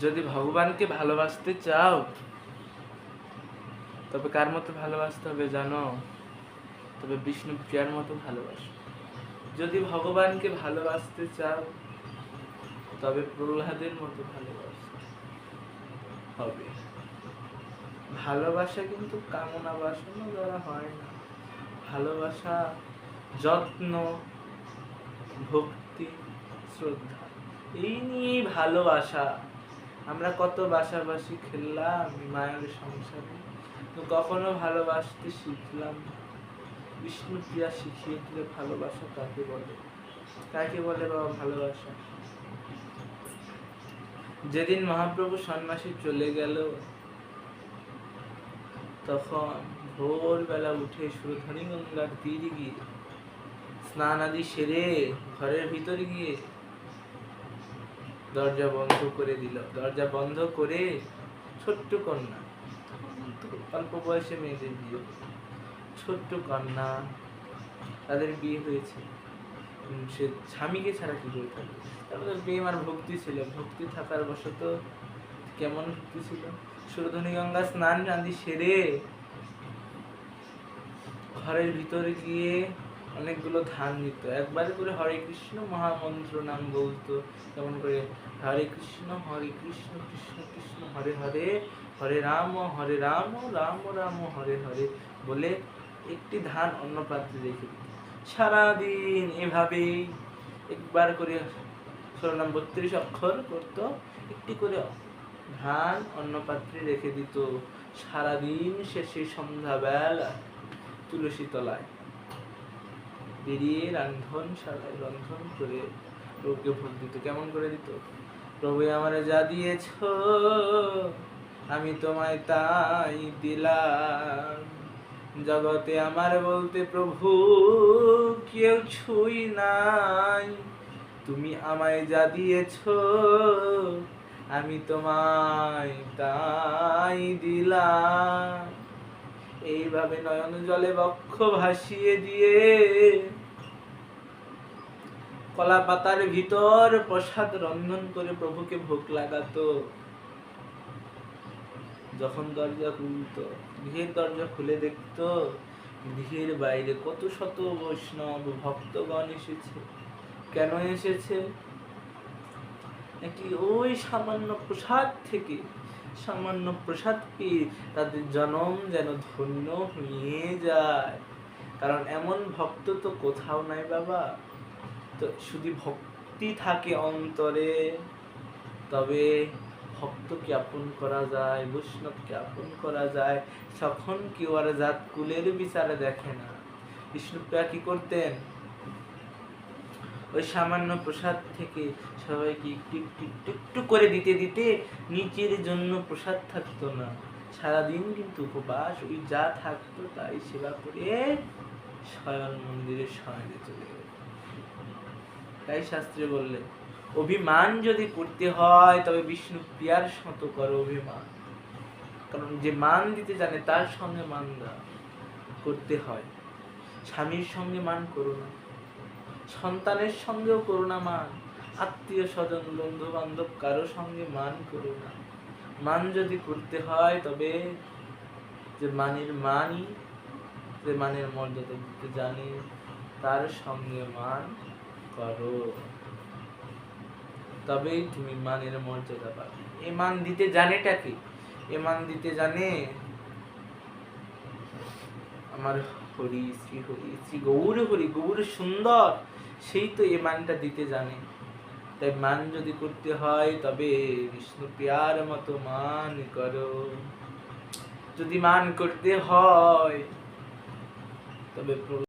যদি ভগবানকে ভালোবাসতে চাও, তবে কার মতো ভালোবাসতে হবে জানো? তবে বিষ্ণু প্রিয়ার মতো ভালোবাসো। যদি ভগবানকে ভালোবাসতে চাও, তবে প্রহ্লাদের মতো ভালোবাসতে হবে। ভালোবাসা কিন্তু কামনা বাসনা দ্বারা হয় না। ভালোবাসা যত্ন, ভক্তি, শ্রদ্ধা, এই নিয়ে ভালোবাসা। আমরা কত বাসাবাসি খেললাম, মায়ের সংসারে। কখনো ভালোবাসতে শিখলাম বিষ্ণু প্রিয়া শিখিয়ে দিলে ভালোবাসা কাকে বলে? কাকে বলে বাবা ভালোবাসা? যেদিন মহাপ্রভু সন্ন্যাসী চলে গেল, তখন ভোরবেলা উঠে সুরধনী গঙ্গার তীর গিয়ে স্নান আদি সেরে ঘরের ভিতরে গিয়ে দরজা বন্ধ করে দিল। দরজা বন্ধ করে ছোট্ট কন্যা, অল্প বয়সে মেয়েদের বিয়ে। ছোট্ট কন্যা, তাদের বিয়ে হয়েছে। সে স্বামীকে ছাড়া কি করে থাকবে? তারপরে প্রেম ভক্তি ছিল। ভক্তি থাকার বশত কেমন ভক্তি ছিল? সুরধনী গঙ্গা স্নান আদি সেরে ঘরের ভিতরে গিয়ে অনেকগুলো ধান নিত একবারে করে হরে কৃষ্ণ মহামন্ত্র নাম বলতো। কেমন করে? হরে কৃষ্ণ হরে কৃষ্ণ কৃষ্ণ কৃষ্ণ, হরে হরে হরে রাম হরে রাম রাম রাম, হরে হরে বলে একটি ধান অন্য পাত্রে রেখে দিত। সারাদিন এভাবেই একবার করে ষোলো নাম বত্রিশ অক্ষর করতো। একটি করে ধান অন্য পাত্রে রেখে দিত। সারাদিন সেই সন্ধ্যাবেলা তুলসী তলায়। বেরিয়ে রান্ধন সারায় রন্ধন করে প্রভুকে ভোগ দিত। কেমন করে দিত? প্রভু আমারে যা দিয়েছ, আমি তোমায় তাই দিলাম। জগতে আমার বলতে প্রভু, কেউ ছুই নাই। তুমি আমায় যা দিয়েছ, আমি তোমায় তাই দিলাম। এইভাবে নয়ন জলে বক্ষ ভাসিয়ে দিয়ে কলা পাতার ভিতর প্রসাদ রন্ধন করে প্রভুকে ভোগ লাগাতো। যখন দরজা খুলতো, গৃহের দরজা খুলে দেখতো, গৃহের বাইরে কত শত বৈষ্ণব ভক্তগণ এসেছে। কেন এসেছে? নাকি ওই সামান্য প্রসাদ থেকে সামান্য প্রসাদ পেয়ে তাদের জনম যেন ধন্য হয়ে যায়। কারণ এমন ভক্ত তো কোথাও নাই বাবা। তো শুধু ভক্তি থাকে অন্তরে। তবে ভক্তকে আপন করা যায়? বৈষ্ণবকে আপন করা যায়? তখন কেউ আর জাত কুলের বিচারে দেখে না। বিষ্ণুপ্রিয়া কি করতেন? ওই সামান্য প্রসাদ থেকে সবাইকে একটু একটু একটু একটু করে দিতে দিতে নিচের জন্য প্রসাদ থাকতো না। সারাদিন কিন্তু উপবাস, ওই যা থাকতো তাই সেবা করে শয়ন মন্দিরে শয়নে চলে তাই শাস্ত্রে বললেন, অভিমান যদি করতে হয়, তবে বিষ্ণু প্রিয়ার মতো করো অভিমান। কারণ যে মান দিতে জানে, তার সঙ্গে মান করতে হয়। স্বামীর সঙ্গে মান করো না। সন্তানের সঙ্গেও করো না মান, আত্মীয় স্বজন বন্ধু বান্ধব কারও সঙ্গে মান করো না। মান যদি করতে হয় তবে যে মানের মানই, যে মানের মর্যাদা দিতে জানে, তার সঙ্গে মান করো। তবেই তুমি মানের মর্যাদা পাবে। এ মান দিতে জানেটা কি? এ মান দিতে জানে আমার হরি, শ্রী হরি, শ্রী গৌর হরি, গৌর সুন্দর। সেই তো এ মানটা দিতে জানে। তাই মান যদি করতে হয়, তবে বিষ্ণু প্রিয়ার মতো মান করো। যদি মান করতে হয়, তবে